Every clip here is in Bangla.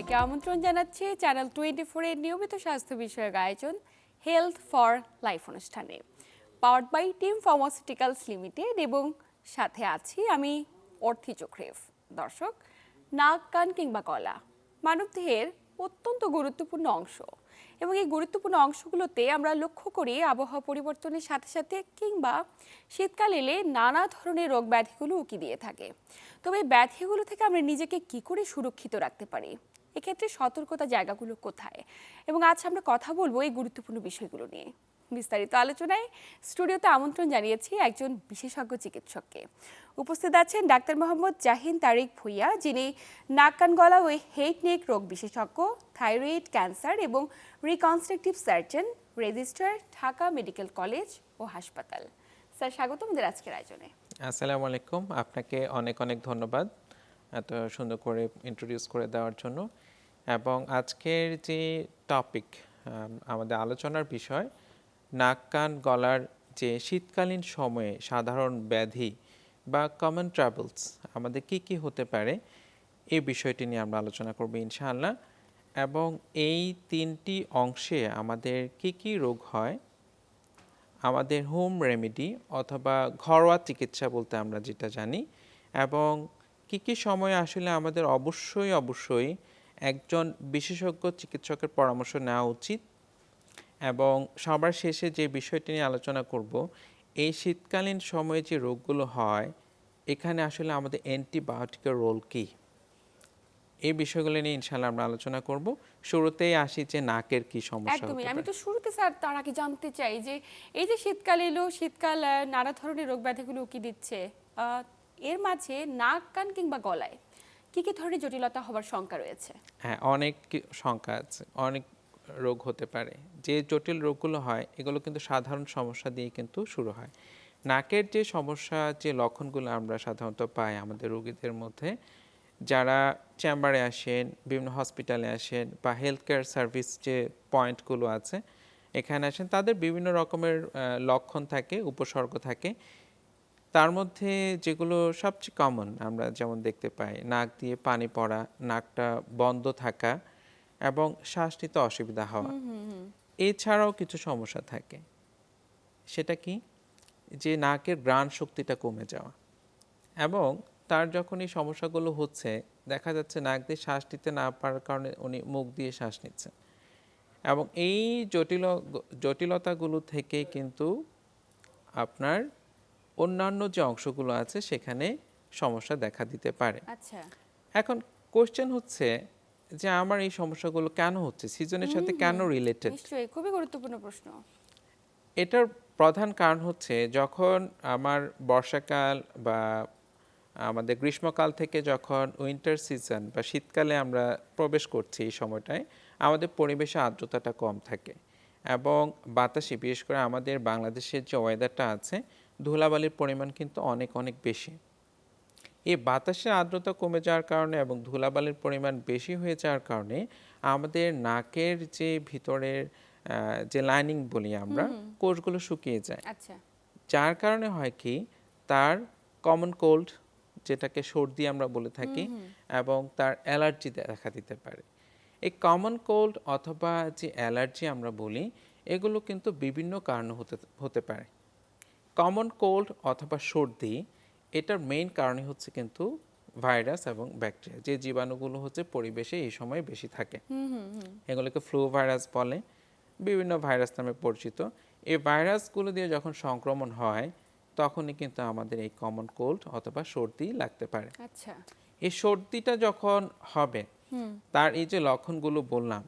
সবাইকে আমন্ত্রণ জানাচ্ছি চ্যানেল টোয়েন্টি ফোরের নিয়মিত স্বাস্থ্য বিষয়ক আয়োজন হেলথ ফর লাইফ অনুষ্ঠানে। Powered by team pharmaceuticals limited এবং সাথে আছি আমি অর্থি চোখরেফ দর্শক, নাক, কান কিংবা গলা মানবদেহের অত্যন্ত গুরুত্বপূর্ণ অংশ এবং এই গুরুত্বপূর্ণ অংশগুলোতে আমরা লক্ষ্য করি আবহাওয়া পরিবর্তনের সাথে সাথে কিংবা শীতকাল এলে নানা ধরনের রোগ ব্যাধিগুলো উকি দিয়ে থাকে। তবে ব্যাধিগুলো থেকে আমরা নিজেকে কি করে সুরক্ষিত রাখতে পারি? এক্ষেত্রে সতর্কতা জায়গাগুলো কোথায়? এবং আজ আমরা কথা বলব এই গুরুত্বপূর্ণ বিষয়গুলো নিয়ে। বিস্তারিত আলোচনায় স্টুডিওতে আমন্ত্রণ জানিয়েছি একজন বিশেষজ্ঞ চিকিৎসককে। উপস্থিত আছেন ডাক্তার মোহাম্মদ জাহিন তারিক ভুইয়া, যিনি নাক, কান, গলা ও হেড নেক রোগ বিশেষজ্ঞ, থাইরয়েড, ক্যান্সার এবং reconstructive surgeon registrar, Dhaka medical college ও হাসপাতাল। স্যার স্বাগত আমাদের আজকের আয়োজনে। আসসালামু আলাইকুম। আপনাকে অনেক অনেক ধন্যবাদ। এত সুন্দর করে ইন্ট্রোডিউস করে দেওয়ার জন্য। এবং আজকের যে টপিক আমাদের আলোচনার বিষয়, নাক, কান, গলার যে শীতকালীন সময়ে সাধারণ ব্যাধি বা কমন ট্রাভেলস আমাদের কি কি হতে পারে এই বিষয়টি নিয়ে আমরা আলোচনা করব ইনশাআল্লাহ। এবং এই তিনটি অংশে আমাদের কি কি রোগ হয়, আমাদের হোম রেমেডি অথবা ঘরোয়া চিকিৎসা বলতে আমরা যেটা জানি, এবং কি কি সময়ে আসলে আমাদের অবশ্যই অবশ্যই একজন বিশেষজ্ঞ চিকিৎসকের পরামর্শ নেওয়া উচিত এবং সবার শেষে যে বিষয়টি নিয়ে আলোচনা করব এই শীতকালীন সময়ে যে রোগগুলো হয় এখানে আসলে আমাদের অ্যান্টিবায়োটিকের রোল কী? এই বিষয়গুলো নিয়ে ইনশাল্লাহ আমরা আলোচনা করব। শুরুতেই আসি যে নাকের কি সমস্যা একদমই আমি তো শুরুতে স্যার তার আগে জানতে চাই যে এই যে শীতকাল এলো শীতকাল নানা ধরনের রোগ ব্যাধিগুলো উকি দিচ্ছে এর মাঝে নাক, কান কিংবা গলায় কি কি ধরনের জটিলতা হবার শঙ্কা রয়েছে? হ্যাঁ অনেক কি- সংখ্যা আছে, অনেক রোগ হতে পারে। যে জটিল রোগগুলো হয়, এগুলো কিন্তু সাধারণ সমস্যা দিয়ে কিন্তু শুরু হয়। নাকের যে সমস্যা, যে লক্ষণগুলো আমরা সাধারণত পাই আমাদের রোগীদের মধ্যে, যারা চেম্বারে আসেন, বিভিন্ন হসপিটালে আসেন বা হেলথ কেয়ার সার্ভিস যে পয়েন্টগুলো আছে, এখানে আসেন, তাদের বিভিন্ন রকমের লক্ষণ থাকে, উপসর্গ থাকে। তার মধ্যে যেগুলো সবচেয়ে কমন আমরা যেমন দেখতে পাই নাক দিয়ে পানি পড়া নাকটা বন্ধ থাকা এবং শ্বাস নিতে অসুবিধা হওয়া। এছাড়াও কিছু সমস্যা থাকে। সেটা কি? যে নাকের গ্রাণ শক্তিটা কমে যাওয়া এবং তার যখন এই সমস্যাগুলো হচ্ছে দেখা যাচ্ছে নাক দিয়ে শ্বাস নিতে না পারার কারণে উনি মুখ দিয়ে শ্বাস নিচ্ছেন। এবং এই জটিল জটিলতাগুলো থেকে কিন্তু আপনার অন্যান্য যে অংশগুলো আছে সেখানে সমস্যা দেখা দিতে পারে। আচ্ছা। এখন কোশ্চেন হচ্ছে যে আমার এই সমস্যাগুলো কেন হচ্ছে? সিজনের সাথে কেন রিলেটেড নিশ্চয়ই খুবই গুরুত্বপূর্ণ প্রশ্ন। এটার প্রধান কারণ হচ্ছে যখন আমার বর্ষাকাল বা আমাদের গ্রীষ্মকাল থেকে যখন উইন্টার সিজন বা শীতকালে আমরা প্রবেশ করছি এই সময়টায় আমাদের পরিবেশে আর্দ্রতাটা কম থাকে। এবং বাতাসে বিশেষ করে আমাদের বাংলাদেশের যে ওয়েদারটা আছে ধুলাবালির পরিমাণ কিন্তু অনেক অনেক বেশি। এই বাতাসের আর্দ্রতা কমে যাওয়ার কারণে এবং ধুলাবালির পরিমাণ বেশি হয়ে যাওয়ার কারণে আমাদের নাকের যে ভিতরের যে লাইনিং বলি আমরা কোষগুলো শুকিয়ে যায়। আচ্ছা। যার কারণে হয় কি তার কমন কোল্ড যেটাকে সর্দি আমরা বলে থাকি এবং তার অ্যালার্জি দেখা দিতে পারে। এই কমন কোল্ড অথবা যে অ্যালার্জি আমরা বলি এগুলো কিন্তু বিভিন্ন কারণে হতে হতে পারে। কমন কোল্ড অথবা সর্দি এটার মেইন কারণই হচ্ছে কিন্তু ভাইরাস এবং ব্যাকটেরিয়া যে জীবাণুগুলো হচ্ছে পরিবেশে এই সময় বেশি থাকে। এগুলোকে ফ্লু ভাইরাস বলে বিভিন্ন ভাইরাস নামে পরিচিত। এই ভাইরাসগুলো দিয়ে যখন সংক্রমণ হয় তখনই কিন্তু আমাদের এই কমন কোল্ড অথবা সর্দি লাগতে পারে। আচ্ছা। এই সর্দিটা যখন হবে তার এই যে লক্ষণগুলো বললাম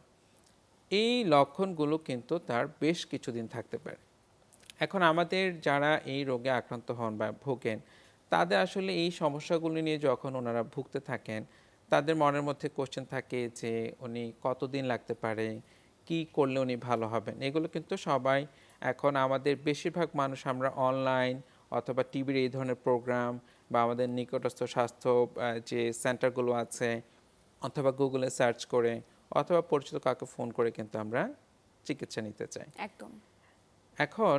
এই লক্ষণগুলো কিন্তু তার বেশ কিছুদিন থাকতে পারে। এখন আমাদের যারা এই রোগে আক্রান্ত হন বা ভোগেন তাদের আসলে এই সমস্যাগুলি নিয়ে যখন ওনারা ভুগতে থাকেন তাদের মনের মধ্যে কোশ্চেন থাকে যে উনি কতদিন লাগতে পারে কি করলে উনি ভালো হবেন? এগুলো কিন্তু সবাই এখন আমাদের বেশিরভাগ মানুষ আমরা অনলাইন অথবা টিভির এই ধরনের প্রোগ্রাম বা আমাদের নিকটস্থ স্বাস্থ্য যে সেন্টারগুলো আছে অথবা গুগলে সার্চ করে অথবা পরিচিত কাউকে ফোন করে কিন্তু আমরা চিকিৎসা নিতে চাই। একদম। এখন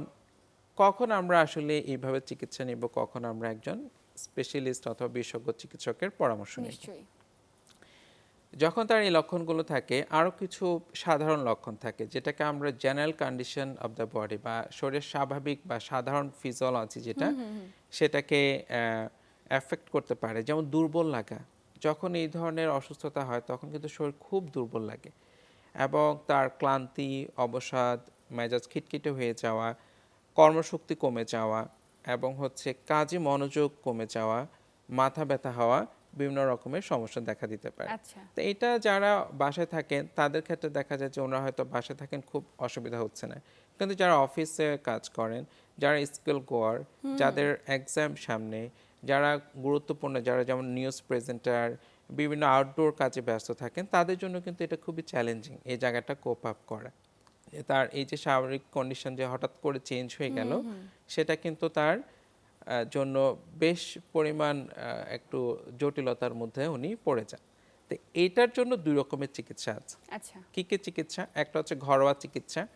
কখন আমরা আসলে এইভাবে চিকিৎসা নিব? কখন আমরা একজন স্পেশালিস্ট অথবা বিশেষজ্ঞ চিকিৎসকের পরামর্শ নিব? যখন তার এই লক্ষণগুলো থাকে আরও কিছু সাধারণ লক্ষণ থাকে যেটাকে আমরা general condition of the body বা শরীরের স্বাভাবিক বা সাধারণ ফিজিওলজি যেটা সেটাকে এফেক্ট করতে পারে। যেমন দুর্বল লাগা। যখন এই ধরনের অসুস্থতা হয় তখন কিন্তু শরীর খুব দুর্বল লাগে এবং তার ক্লান্তি অবসাদ মেজাজ খিটখিটে হয়ে যাওয়া কর্মশক্তি কমে যাওয়া এবং হচ্ছে কাজে মনোযোগ কমে যাওয়া মাথা ব্যথা হওয়া বিভিন্ন রকমের সমস্যা দেখা দিতে পারে। আচ্ছা। তো এটা যারা বাসায় থাকেন তাদের ক্ষেত্রে দেখা যায় যে ওনারা হয়তো বাসায় থাকেন খুব অসুবিধা হচ্ছে না। কিন্তু যারা অফিসে কাজ করেন যারা স্কুল গোয়ার যাদের এক্সাম সামনে যারা গুরুত্বপূর্ণ যারা যেমন নিউজ প্রেজেন্টার বিভিন্ন আউটডোর কাজে ব্যস্ত থাকেন তাদের জন্য কিন্তু এটা খুবই চ্যালেঞ্জিং এই জায়গাটা কোপ আপ করা। তার এই যে স্বাভাবিক কন্ডিশন যে হঠাৎ করে চেঞ্জ হয়ে গেল সেটা কিন্তু তার জন্য বেশ পরিমাণ একটু জটিলতার মধ্যে উনি পড়ে যান। তো এইটার জন্য দুই রকমের চিকিৎসা আছে। আচ্ছা। কী কী চিকিৎসা? একটা হচ্ছে ঘরোয়া চিকিৎসা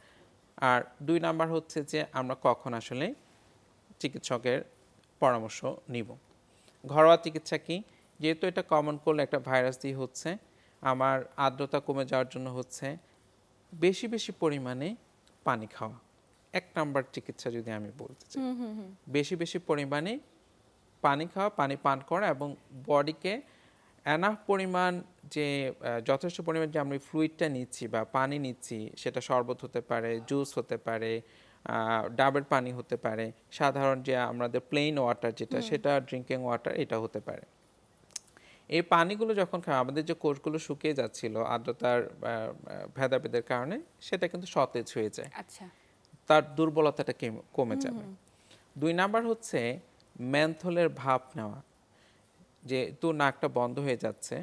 আর দুই নাম্বার হচ্ছে যে আমরা কখন আসলে চিকিৎসকের পরামর্শ নিব। ঘরোয়া চিকিৎসা কি? যেহেতু এটা কমন কোল্ড একটা ভাইরাস দিয়ে হচ্ছে আমার আর্দ্রতা কমে যাওয়ার জন্য হচ্ছে বেশি বেশি পরিমাণে পানি খাওয়া। এক নাম্বার চিকিৎসা যদি আমি বলতে চাই। বেশি বেশি পরিমাণে পানি খাওয়া পানি পান করা এবং বডিকে এনাফ পরিমাণ যে যথেষ্ট পরিমাণ যে আমরা ফ্লুইডটা নিচ্ছি বা পানি নিচ্ছি সেটা শরবত হতে পারে জুস হতে পারে ডাবের পানি হতে পারে সাধারণ যে আমাদের প্লেন ওয়াটার যেটা সেটা ড্রিঙ্কিং ওয়াটার এটা হতে পারে। এই পানিগুলো যখন খাওয়া আমাদের যে কোষগুলো শুকিয়ে যাচ্ছিল আর্দ্রতার ভেদাভেদের কারণে সেটা কিন্তু সতেজ হয়ে যায়। আচ্ছা। তার দুর্বলতাটা কমে যাবে। দুই নাম্বার হচ্ছে ম্যান্থলের ভাপ নেওয়া। যেহেতু নাকটা বন্ধ হয়ে যাচ্ছে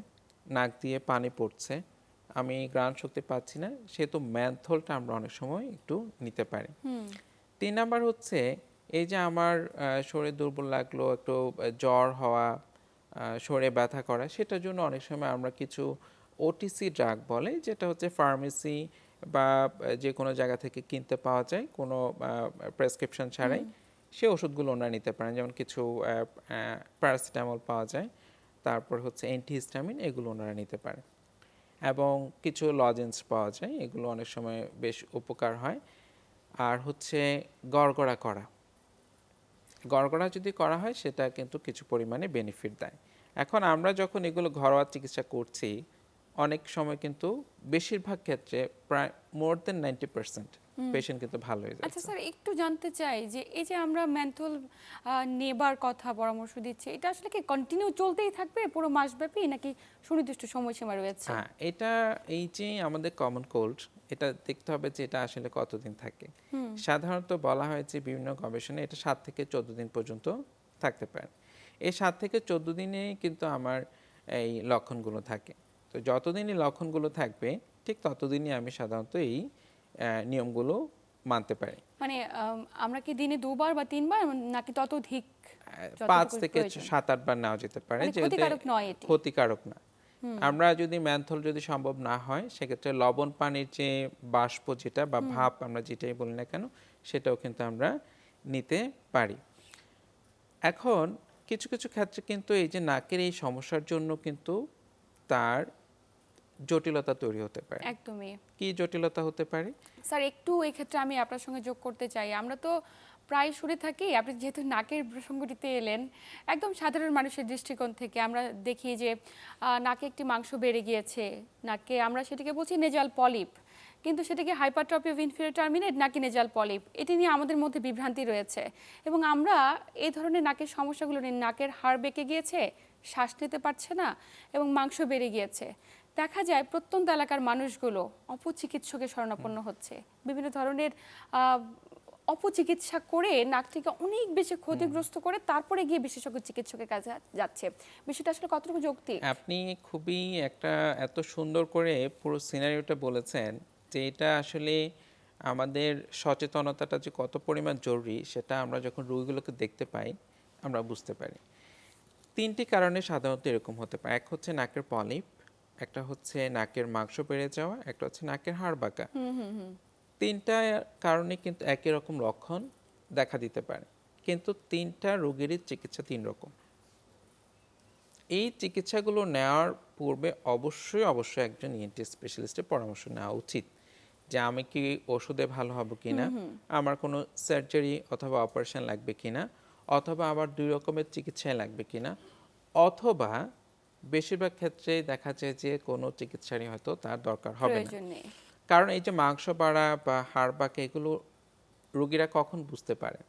নাক দিয়ে পানি পড়ছে আমি গ্রাণ শক্তি পাচ্ছি না সেহেতু ম্যান্থলটা আমরা অনেক সময় একটু নিতে পারি। তিন নাম্বার হচ্ছে এই যে আমার শরীর দুর্বল লাগল একটু জ্বর হওয়া শরীরে ব্যথা করা সেটার জন্য অনেক সময় আমরা কিছু ওটিসি ড্রাগ বলে যেটা হচ্ছে ফার্মেসি বা যে কোনো জায়গা থেকে কিনতে পাওয়া যায় কোনো প্রেসক্রিপশন ছাড়াই সে ওষুধগুলো ওনারা নিতে পারেন। যেমন কিছু প্যারাসিটামল পাওয়া যায় তারপর হচ্ছে অ্যান্টিহিস্টামিন এগুলো ওনারা নিতে পারে এবং কিছু লজেন্স পাওয়া যায় এগুলো অনেক সময় বেশ উপকার হয়। আর হচ্ছে গড়গড়া করা গড়গড়া যদি করা হয় সেটা কিন্তু কিছু পরিমাণে বেনিফিট দেয়। এখন আমরা যখন এগুলো ঘরোয়া চিকিৎসা করছি অনেক সময় কিন্তু বেশিরভাগ ক্ষেত্রে প্রায় more than ninety percent patient কিন্তু ভালো হয়ে আচ্ছা স্যার একটু জানতে চাই যে এই যে আমরা মেন্থল নেবার কথা পরামর্শ দিচ্ছি এটা আসলে কি কন্টিনিউ চলতেই থাকবে পুরো মাসব্যাপী নাকি সুনির্দিষ্ট সময়সীমা রয়েছে? হ্যাঁ এটা এই যে আমাদের কমন কোল্ড এটা দেখতে হবে যে এটা আসলে কতদিন থাকে। সাধারণত বলা হয় যে বিভিন্ন গবেষণায় এটা সাত থেকে চোদ্দ দিন পর্যন্ত থাকতে পারে। এই সাত থেকে চোদ্দ দিনে কিন্তু আমার এই লক্ষণগুলো থাকে। তো যতদিনই লক্ষণগুলো থাকবে ঠিক ততদিনই আমি সাধারণত এই নিয়মগুলো মানতে পারি। মানে আমরা কি দিনে দুবার বা তিনবার নাকি ততোধিক পাঁচ থেকে সাত আট বার নেওয়া যেতে পারে মানে ক্ষতিকারক নয় ক্ষতিকারক না। আমরা যদি ম্যান্থল যদি সম্ভব না হয় সেক্ষেত্রে লবণ পানির যে বাষ্প যেটা বা ভাপ আমরা যেটাই বলি না কেন সেটাও কিন্তু আমরা নিতে পারি। এখন কিছু কিছু ক্ষেত্রে কিন্তু এই যে নাকের এই সমস্যার জন্য কিন্তু তার জটিলতা তৈরি হতে পারে। একদমই। কি জটিলতা হতে পারে? স্যার একটু এই ক্ষেত্রে আমি আপনার সঙ্গে যোগ করতে চাই। আমরা তো প্রায় শুনে থাকি। আপনি যেহেতু নাকের প্রসঙ্গটিতে এলেন একদম সাধারণ মানুষের দৃষ্টিকোণ থেকে আমরা দেখি যে নাকে একটি মাংস বেড়ে গিয়েছে। নাকে আমরা সেটাকে বলছি নেজাল পলিপ কিন্তু সেটাকে হাইপারট্রপি অফ ইনফিরিয়র টার্মিনেট নাকি নেজাল পলিপ এটি নিয়ে আমাদের মধ্যে বিভ্রান্তি রয়েছে। এবং আমরা এই ধরনের নাকের সমস্যাগুলো নিয়ে নাকের হাড় বেঁকে গিয়েছে শ্বাস নিতে পারছে না এবং মাংস বেড়ে গিয়েছে। দেখা যায় প্রত্যন্ত এলাকার মানুষগুলো অপচিকিৎসকের শরণাপন্ন হচ্ছে। বিভিন্ন ধরনের অপচিকিৎসা করে নাকটিকে অনেক বেশি ক্ষতিগ্রস্ত করে তারপরে গিয়ে বিশেষজ্ঞ চিকিৎসকের কাছে যাচ্ছে। বিষয়টা আসলে কতটুকু যৌক্তিক? আপনি খুবই একটা এত সুন্দর করে পুরো সিনারিওটা বলেছেন যে এটা আসলে আমাদের সচেতনতাটা যে কত পরিমাণ জরুরি সেটা আমরা যখন রোগীগুলোকে দেখতে পাই আমরা বুঝতে পারি। তিনটি কারণে সাধারণত এরকম হতে পারে। এক হচ্ছে নাকের পলিপ একটা হচ্ছে নাকের মাংস বেড়ে যাওয়া একটা হচ্ছে নাকের হাড় বাঁকা। তিনটা কারণে কিন্তু একই রকম লক্ষণ দেখা দিতে পারে। কিন্তু তিনটা রোগেরই চিকিৎসা তিন রকম। এই চিকিৎসাগুলো নেওয়ার পূর্বে অবশ্যই অবশ্যই একজন E ইএনটি স্পেশালিস্টের পরামর্শ নেওয়া উচিত যে আমি কি ওষুধে ভালো হব কিনা আমার কোনো সার্জারি অথবা অপারেশন লাগবে কিনা অথবা আবার দুই রকমের চিকিৎসায় লাগবে কিনা অথবা বেশিরভাগ ক্ষেত্রেই দেখা যায় যে কোনো চিকিৎসারই হয়তো তার দরকার হবে না। কারণ এই যে মাংস বাড়া বা হাড় বাঁকা এগুলো রোগীরা কখন বুঝতে পারে?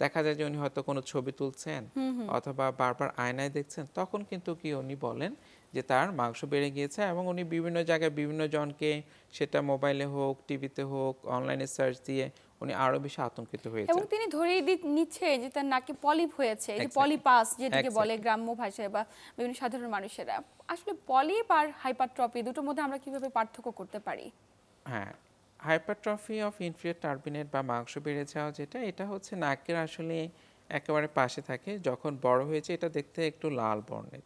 দেখা যায় যে উনি হয়তো কোনো ছবি তুলছেন অথবা বারবার আয়নায় দেখছেন তখন কিন্তু কি উনি বলেন যে তার মাংস বেড়ে গিয়েছে এবং উনি বিভিন্ন জায়গায় বিভিন্ন জনকে সেটা মোবাইলে হোক টিভিতে হোক অনলাইনে সার্চ দিয়ে উনি আরও বেশি আতঙ্কিত হয়েছে এবং তিনি ধরেই নিচ্ছে যে তার নাকে পলিপ হয়েছে এই যে পলিপাস যেটাকে বলে গ্রাম্য ভাষায় বা বিভিন্ন সাধারণ মানুষেরা। আসলে পলিপ আর হাইপারট্রপি দুটোর মধ্যে আমরা কীভাবে পার্থক্য করতে পারি? হ্যাঁ হাইপারট্রফি অফ ইনফিরিয়র টার্বিনেট বা মাংস বেড়ে যাওয়া যেটা এটা হচ্ছে নাকের আসলে একেবারে পাশে থাকে। যখন বড় হয়েছে এটা দেখতে একটু লাল বর্ণের।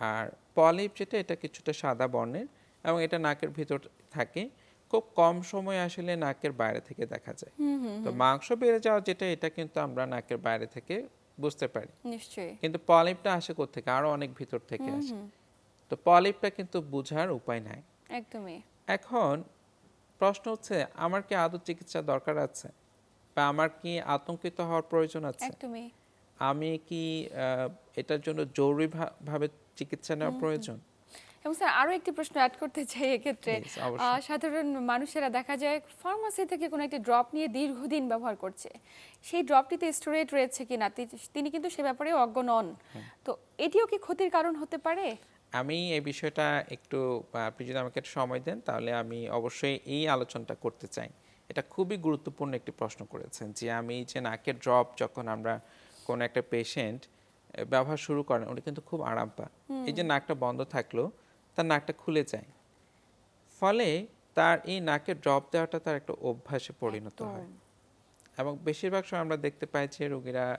আর পলিপ যেটা এটা কিছুটা সাদা বর্ণের এবং এটা নাকের ভিতর থাকে। খুব কম সময় আসলে নাকের বাইরে থেকে দেখা যায়। তো মাংস বেড়ে যাওয়া যেটা এটা কিন্তু আমরা নাকের বাইরে থেকে বুঝতে পারি। নিশ্চয়ই। কিন্তু পলিপটা আসে কোথেকে আরও অনেক ভিতর থেকে আসে। তো পলিপটা কিন্তু বোঝার উপায় নাই। একদমই। এখন প্রশ্ন হচ্ছে আমার কি আদৌ চিকিৎসা দরকার আছে? বা আমার কি আতঙ্কিত হওয়ার প্রয়োজন আছে? আমি কি এটার জন্য জরুরি ভাবে চিকিৎসা নেওয়া প্রয়োজন? এবং স্যার আরও একটি প্রশ্ন অ্যাড করতে চাই এক্ষেত্রে। সাধারণ মানুষেরা দেখা যায় ফার্মাসি থেকে কোনো একটি ড্রপ নিয়ে দীর্ঘদিন ব্যবহার করছে। সেই ড্রপটিতে স্টোরেজ রয়েছে কিনা তিনি কিন্তু সে ব্যাপারে অজ্ঞ নন। তো এটিও কি ক্ষতির কারণ হতে পারে? আমি এই বিষয়টা একটু আপনি যদি আমাকে একটু সময় দেন তাহলে আমি অবশ্যই এই আলোচনাটা করতে চাই। এটা খুবই গুরুত্বপূর্ণ একটি প্রশ্ন করেছেন যে আমি যে নাকের ড্রপ যখন আমরা কোনো একটা পেশেন্ট ব্যবহার শুরু করেন উনি কিন্তু খুব আরাম পান এই যে নাকটা বন্ধ থাকল তার নাকটা খুলে যায়। ফলে তার এই নাকের ড্রপ দেওয়াটা তার একটা অভ্যাসে পরিণত হয়। এবং বেশিরভাগ সময় আমরা দেখতে পাই যে রোগীরা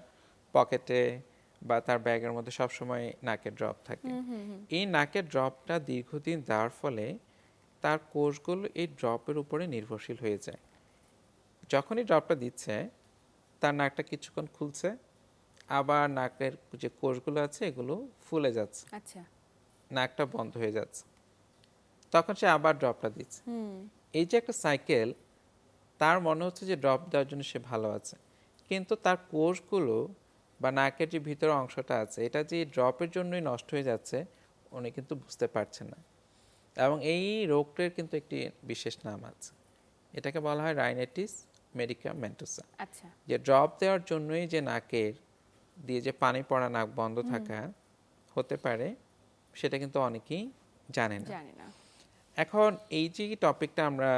পকেটে বা তার ব্যাগের মধ্যে সবসময় নাকের ড্রপ থাকে। এই নাকের ড্রপটা দীর্ঘদিন দেওয়ার ফলে তার কোষগুলো এই ড্রপের উপরে নির্ভরশীল হয়ে যায়। যখনই ড্রপটা দিচ্ছে তার নাকটা কিছুক্ষণ খুলছে আবার নাকের যে কোষগুলো আছে এগুলো ফুলে যাচ্ছে। আচ্ছা। নাকটা বন্ধ হয়ে যাচ্ছে। তখন সে আবার ড্রপটা দিচ্ছে। এই যে একটা সাইকেল তার মনে হচ্ছে যে ড্রপ দেওয়ার জন্য সে ভালো আছে। কিন্তু তার কোষগুলো বা নাকের যে ভিতরে অংশটা আছে এটা যে ড্রপের জন্যই নষ্ট হয়ে যাচ্ছে উনি কিন্তু বুঝতে পারছেন না। এবং এই রোগটার কিন্তু একটি বিশেষ নাম আছে। এটাকে বলা হয় রাইনাইটিস মেডিকামেন্টোসা আচ্ছা। যে ড্রপ দেওয়ার জন্যই যে নাকের দিয়ে যে পানি পড়া নাক বন্ধ থাকা হতে পারে সেটা কিন্তু অনেকেই জানে না। জানি না। এখন এই যে টপিকটা আমরা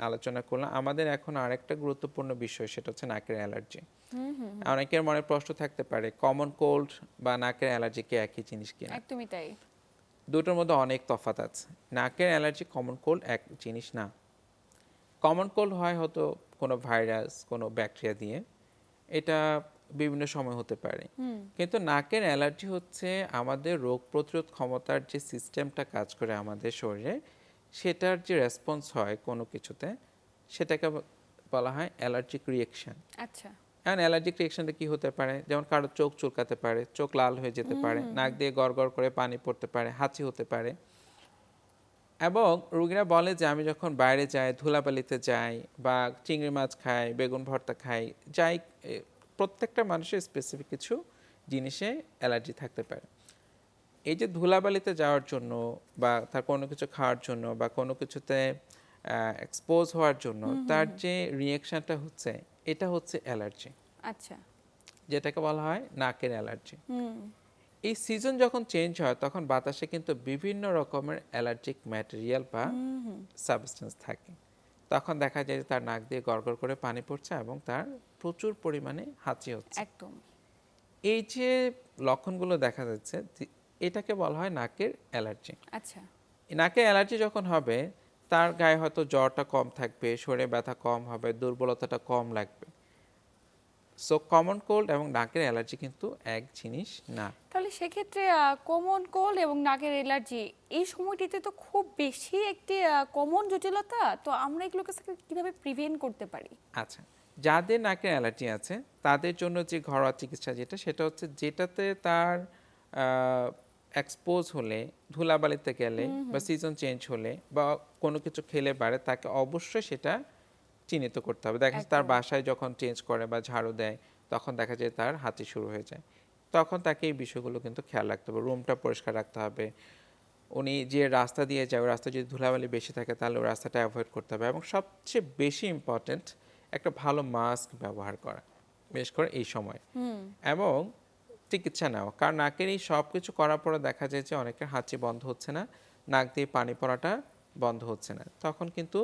আলোচনা করলাম আমাদের এখন আরেকটা গুরুত্বপূর্ণ বিষয় সেটা হচ্ছে নাকের অ্যালার্জি। অনেকের মনে প্রশ্ন থাকতে পারে কমন কোল্ড বা নাকের অ্যালার্জি কি একই জিনিস কিনা? একদমই তাই। দুটোর মধ্যে অনেক তফাৎ আছে। নাকের অ্যালার্জি কমন কোল্ড এক জিনিস না। কমন কোল্ড হয় হয়তো কোনো ভাইরাস কোনো ব্যাকটেরিয়া দিয়ে। এটা বিভিন্ন সময় হতে পারে। কিন্তু নাকের অ্যালার্জি হচ্ছে আমাদের রোগ প্রতিরোধ ক্ষমতার যে সিস্টেমটা কাজ করে আমাদের শরীরে সেটার যে রেসপন্স হয় কোনো কিছুতে সেটাকে বলা হয় অ্যালার্জিক রিয়েকশন আচ্ছা। এখন অ্যালার্জিক রিয়েকশনটা কি হতে পারে? যেমন কারও চোখ চুলকাতে পারে চোখ লাল হয়ে যেতে পারে নাক দিয়ে গড় করে পানি পড়তে পারে হাঁচি হতে পারে। এবং রুগীরা বলে যে আমি যখন বাইরে যাই ধুলাবালিতে যাই বা চিংড়ি মাছ খাই বেগুন ভর্তা খাই যাই প্রত্যেকটা মানুষের স্পেসিফিক কিছু জিনিসে অ্যালার্জি থাকতে পারে। এই যে ধুলাবালিতে যাওয়ার জন্য বা তার কোনো কিছু খাওয়ার জন্য বা কোনো কিছুতে এক্সপোজ হওয়ার জন্য তার যে রিয়েকশনটা হচ্ছে এটা হচ্ছে অ্যালার্জি আচ্ছা। যেটাকে বলা হয় নাকের অ্যালার্জি এই সিজন যখন চেঞ্জ হয় তখন বাতাসে কিন্তু বিভিন্ন রকমের অ্যালার্জিক ম্যাটেরিয়াল বা সাবস্টেন্স থাকে। তখন দেখা যায় যে তার নাক দিয়ে গড়গড় করে পানি পড়ছে এবং তার প্রচুর পরিমাণে হাঁচি হচ্ছে। একদম। এই যে লক্ষণগুলো দেখা যাচ্ছে এটাকে বলা হয় নাকের অ্যালার্জি। আচ্ছা। নাকের অ্যালার্জি যখন হবে তার গায়ে হয়তো জ্বরটা কম থাকবে শরীরে ব্যথা কম হবে দুর্বলতাটা কম লাগবে। সো কমন কোল্ড এবং নাকের অ্যালার্জি কিন্তু এক জিনিস না। তাহলে সেক্ষেত্রে কমন কোল্ড এবং নাকের এলার্জি এই সময়টিতে তো খুব বেশি একটি কমন জটিলতা তো আমরা এগুলোকে কীভাবে প্রিভেন্ট করতে পারি? আচ্ছা যাদের নাকের অ্যালার্জি আছে তাদের জন্য যে ঘরোয়া চিকিৎসা যেটা সেটা হচ্ছে যেটাতে তার এক্সপোজ হলে ধুলাবালিতে গেলে বা সিজন চেঞ্জ হলে বা কোনো কিছু খেলে বাড়ে তাকে অবশ্যই সেটা চিহ্নিত করতে হবে। দেখা যাচ্ছে তার বাসায় যখন চেঞ্জ করে বা ঝাড়ু দেয় তখন দেখা যায় তার হাঁচি শুরু হয়ে যায়। তখন তাকে এই বিষয়গুলো কিন্তু খেয়াল রাখতে হবে। রুমটা পরিষ্কার রাখতে হবে। উনি যে রাস্তা দিয়ে যায় রাস্তা যদি ধুলাবালি বেশি থাকে তাহলে ওই রাস্তাটা অ্যাভয়েড করতে হবে এবং সবচেয়ে বেশি ইম্পর্ট্যান্ট একটা ভালো মাস্ক ব্যবহার করা বিশেষ করে এই সময়। এবং চিকিৎসা নেওয়া। কারণ নাকের এই সব কিছু করার পরে দেখা যায় যে অনেকের হাঁচি বন্ধ হচ্ছে না নাক দিয়ে পানি পড়াটা বন্ধ হচ্ছে না। তখন কিন্তু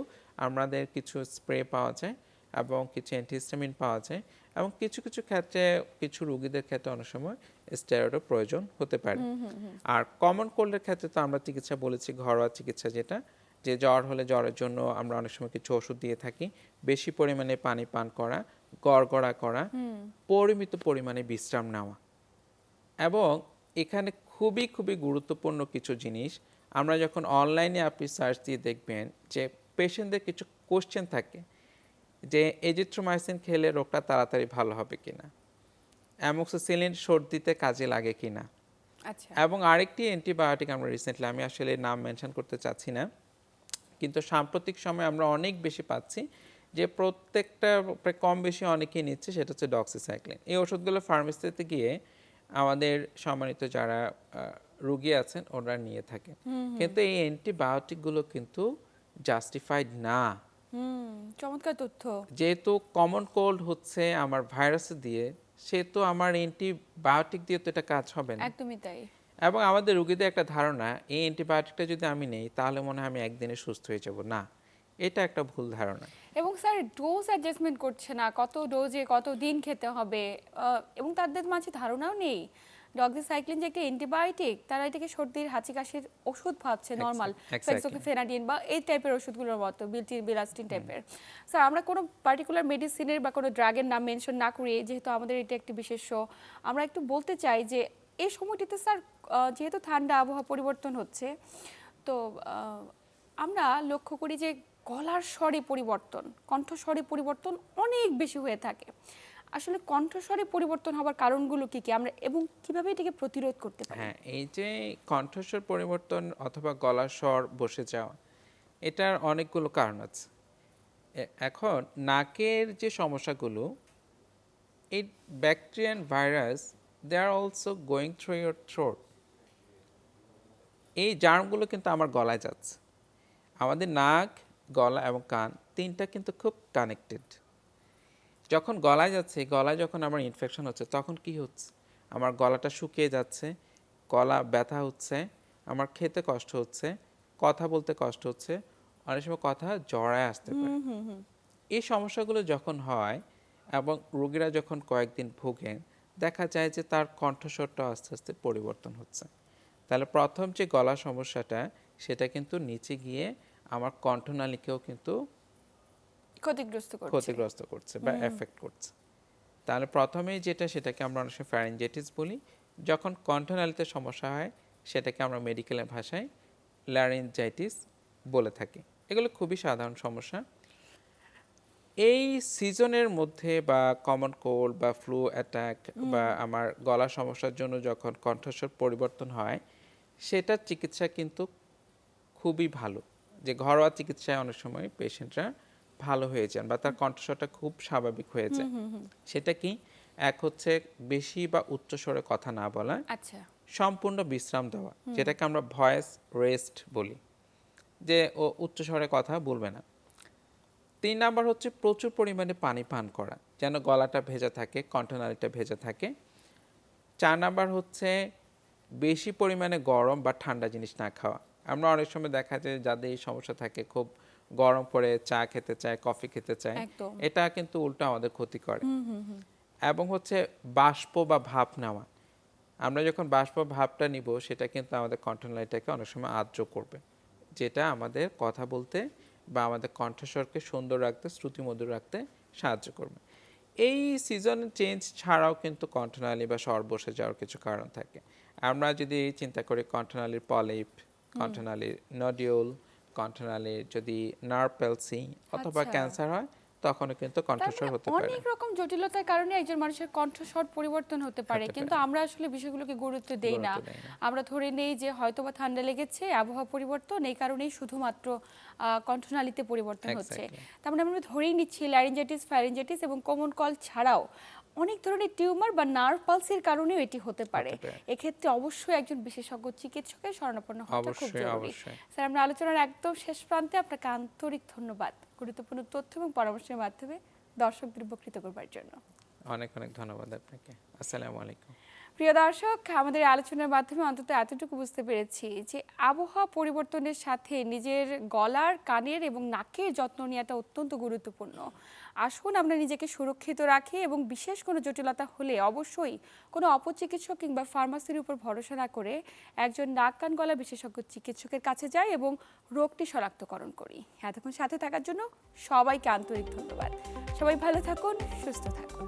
আমাদের কিছু স্প্রে পাওয়া যায় এবং কিছু অ্যান্টিহিস্টামিন পাওয়া যায় এবং কিছু কিছু ক্ষেত্রে কিছু রোগীদের ক্ষেত্রে অনেক সময় স্টেরয়েডও প্রয়োজন হতে পারে। আর কমন কোল্ডের ক্ষেত্রে তো আমরা চিকিৎসা বলেছি ঘরোয়া চিকিৎসা যেটা যে জ্বর হলে জ্বরের জন্য আমরা অনেক সময় কিছু ওষুধ দিয়ে থাকি। বেশি পরিমাণে পানি পান করা গড়গড়া করা পরিমিত পরিমাণে বিশ্রাম নেওয়া। এবং এখানে খুবই খুবই গুরুত্বপূর্ণ কিছু জিনিস। আমরা যখন অনলাইনে আপনি সার্চ দিয়ে দেখবেন যে পেশেন্টদের কিছু কোশ্চেন থাকে যে এজিথ্রোমাইসিন খেলে রোগটা তাড়াতাড়ি ভালো হবে কিনা? অ্যামোক্সিসিলিন সর্দিতে কাজে লাগে কিনা? আচ্ছা। এবং আরেকটি অ্যান্টিবায়োটিক আমরা রিসেন্টলি আমি আসলে নাম মেনশন করতে চাচ্ছি না কিন্তু সাম্প্রতিক সময়ে আমরা অনেক বেশি পাচ্ছি যে প্রত্যেকটা কম বেশি অনেকেই নিচ্ছে সেটা হচ্ছে ডক্সিসাইক্লিন এই ওষুধগুলো ফার্মেসিতে গিয়ে আমাদের সম্মানিত যারা রুগী আছেন ওরা নিয়ে থাকে কিন্তু এই অ্যান্টিবায়োটিকগুলো কিন্তু জাস্টিফাইড না। চমৎকার তথ্য। যেহেতু কমন কোল্ড হচ্ছে আমার ভাইরাস দিয়ে সে তো আমার অ্যান্টিবায়োটিক দিয়ে তো এটা কাজ হবে না। একদমই তাই। এবং আমাদের রুগীদের একটা ধারণা এই অ্যান্টিবায়োটিকটা যদি আমি নেই তাহলে মনে হয় আমি একদিনে সুস্থ হয়ে যাব। না এটা একটা ভুল ধারণা। এবং স্যার ডোজ অ্যাডজাস্টমেন্ট করছে না। কত ডোজে কত দিন খেতে হবে? এবং তাদের মাঝে ধারণাও নেই। ডক্সিসাইক্লিন যে একটা অ্যান্টিবায়োটিক তারা এটাকে সর্দির হাঁচি কাশির ওষুধ ভাবছে নর্মাল ফেনাডিন বা এই টাইপের ওষুধগুলোর মতো বিলটিন বিলাস্টিন টাইপের স্যার আমরা কোনো পার্টিকুলার মেডিসিনের বা কোনো ড্রাগের নাম মেনশন না করি যেহেতু আমাদের এটা একটি বিশেষ আমরা একটু বলতে চাই যে এই সময়টিতে স্যার যেহেতু ঠান্ডা আবহাওয়া পরিবর্তন হচ্ছে তো আমরা লক্ষ্য করি যে গলার স্বরে পরিবর্তন, কণ্ঠস্বরে পরিবর্তন অনেক বেশি হয়ে থাকে। আসলে কণ্ঠস্বরে পরিবর্তন হওয়ার কারণগুলো কি কি? আমরা, এবং কীভাবে এটাকে প্রতিরোধ করতে পারি? হ্যাঁ এই যে কণ্ঠস্বর পরিবর্তন অথবা গলার স্বর বসে যাওয়া, এটার অনেকগুলো কারণ আছে। এখন নাকের যে সমস্যাগুলো, এই bacteria and virus they are also going through your throat এই জার্মগুলো কিন্তু আমার গলায় যাচ্ছে। আমাদের নাক গলা এবং কান তিনটা কিন্তু খুব কানেক্টেড যখন গলায় যাচ্ছে গলায় যখন আমার ইনফেকশন হচ্ছে তখন কি হচ্ছে? আমার গলাটা শুকিয়ে যাচ্ছে গলা ব্যথা হচ্ছে আমার খেতে কষ্ট হচ্ছে কথা বলতে কষ্ট হচ্ছে অনেক সময় কথা জড়ায় আসতে পারে। এই সমস্যাগুলো যখন হয় এবং রোগীরা যখন কয়েকদিন ভোগেন দেখা যায় যে তার কণ্ঠস্বরটা আস্তে আস্তে পরিবর্তন হচ্ছে। তাহলে প্রথম যে গলা সমস্যাটা সেটা কিন্তু নিচে গিয়ে আমার কণ্ঠনালীকেও কিন্তু ক্ষতিগ্রস্ত করছে। ক্ষতিগ্রস্ত করছে বা এফেক্ট করছে। তাহলে প্রথমেই যেটা সেটাকে আমরা অনেক সময় ফ্যারেঞ্জাইটিস বলি। যখন কণ্ঠনালীতে সমস্যা হয় সেটাকে আমরা মেডিকেলের ভাষায় ল্যারেঞ্জাইটিস বলে থাকি। এগুলো খুবই সাধারণ সমস্যা। এই সিজনের মধ্যে বা কমন কোল্ড বা ফ্লু অ্যাটাক বা আমার গলা সমস্যার জন্য যখন কণ্ঠস্বর পরিবর্তন হয় সেটার চিকিৎসা কিন্তু খুবই ভালো। যে ঘরোয়া চিকিৎসায় অনেক সময় পেশেন্টরা ভালো হয়ে যান বা তার কণ্ঠস্বরটা খুব স্বাভাবিক হয়ে যায়। সেটা কি? এক হচ্ছে বেশি বা উচ্চ স্বরে কথা না বলা। আচ্ছা। সম্পূর্ণ বিশ্রাম দেওয়া। যেটাকে আমরা ভয়েস রেস্ট বলি। যে ও উচ্চ স্বরে কথা বলবে না। তিন নাম্বার হচ্ছে প্রচুর পরিমাণে পানি পান করা। যেন গলাটা ভেজা থাকে কণ্ঠনালীটা ভেজা থাকে। চার নাম্বার হচ্ছে বেশি পরিমাণে গরম বা ঠান্ডা জিনিস না খাওয়া। আমরা অনেক সময় দেখা যায় যাদের এই সমস্যা থাকে খুব গরম পড়ে চা খেতে চায় কফি খেতে চায় এটা কিন্তু উল্টো আমাদের ক্ষতি করে। এবং হচ্ছে বাষ্প বা ভাপ নেওয়া। আমরা যখন বাষ্প ভাবটা নিব সেটা কিন্তু আমাদের কণ্ঠনালীটাকে অনেক সময় আর্দ্র করবে। যেটা আমাদের কথা বলতে বা আমাদের কণ্ঠস্বরকে সুন্দর রাখতে শ্রুতিমধুর রাখতে সাহায্য করবে। এই সিজন চেঞ্জ ছাড়াও কিন্তু কণ্ঠনালী বা স্বর বসে যাওয়ার কিছু কারণ থাকে। আমরা যদি চিন্তা করি কণ্ঠনালীর পলিপ কণ্ঠনালীর নডিউল কণ্ঠনালীর যদি নার্ভ প্যালসি অথবা আচ্ছা। ক্যান্সার হয় তখনও কিন্তু তার কণ্ঠস্বর মানে হতে পারে। অনেক রকম জটিলতার কারণে একজন মানুষের কণ্ঠস্বর পরিবর্তন হতে পারে। কিন্তু আমরা আসলে বিষয়গুলোকে গুরুত্ব দেই না। আমরা ধরে নেই যে হয়তোবা ঠান্ডা লেগেছে আবহাওয়া পরিবর্তন এই কারণেই শুধুমাত্র আহ, কণ্ঠনালীতে পরিবর্তন হচ্ছে। তার মানে আমরা ধরেই নিচ্ছি ল্যারিঞ্জাইটিস ফ্যারিঞ্জাইটিস এবং কমন কল ছাড়াও অনেক ধরনের টিউমার বা নার্ভ পালসের কারণেও এটি হতে পারে। এক্ষেত্রে অবশ্যই একজন বিশেষজ্ঞ চিকিৎসকের শরণাপন্ন হওয়াটা খুব জরুরি। স্যার আমরা আলোচনার একদম শেষ প্রান্তে আপনাকে আন্তরিক ধন্যবাদ। গুরুত্বপূর্ণ তথ্য এবং পরামর্শের মাধ্যমে দর্শকদের উপকৃত করবার জন্য। অনেক অনেক ধন্যবাদ আপনাকে। আসসালামু আলাইকুম। প্রিয় দর্শক, আমাদের আলোচনার মাধ্যমে অন্তত এতটুকু বুঝতে পেরেছি যে আবহাওয়া পরিবর্তনের সাথে নিজের গলার, কানের এবং নাকের যত্ন নেওয়াটা অত্যন্ত গুরুত্বপূর্ণ। আসুন আমরা নিজেকে সুরক্ষিত রাখি এবং বিশেষ কোনো জটিলতা হলে অবশ্যই কোনো অপচিকিৎসক কিংবা ফার্মাসির উপর ভরসা না করে একজন নাক, কান, গলা বিশেষজ্ঞ চিকিৎসকের কাছে যাই এবং রোগটি শনাক্তকরণ করি। এতক্ষণ সাথে থাকার জন্য সবাইকে আন্তরিক ধন্যবাদ। সবাই ভালো থাকুন, সুস্থ থাকুন।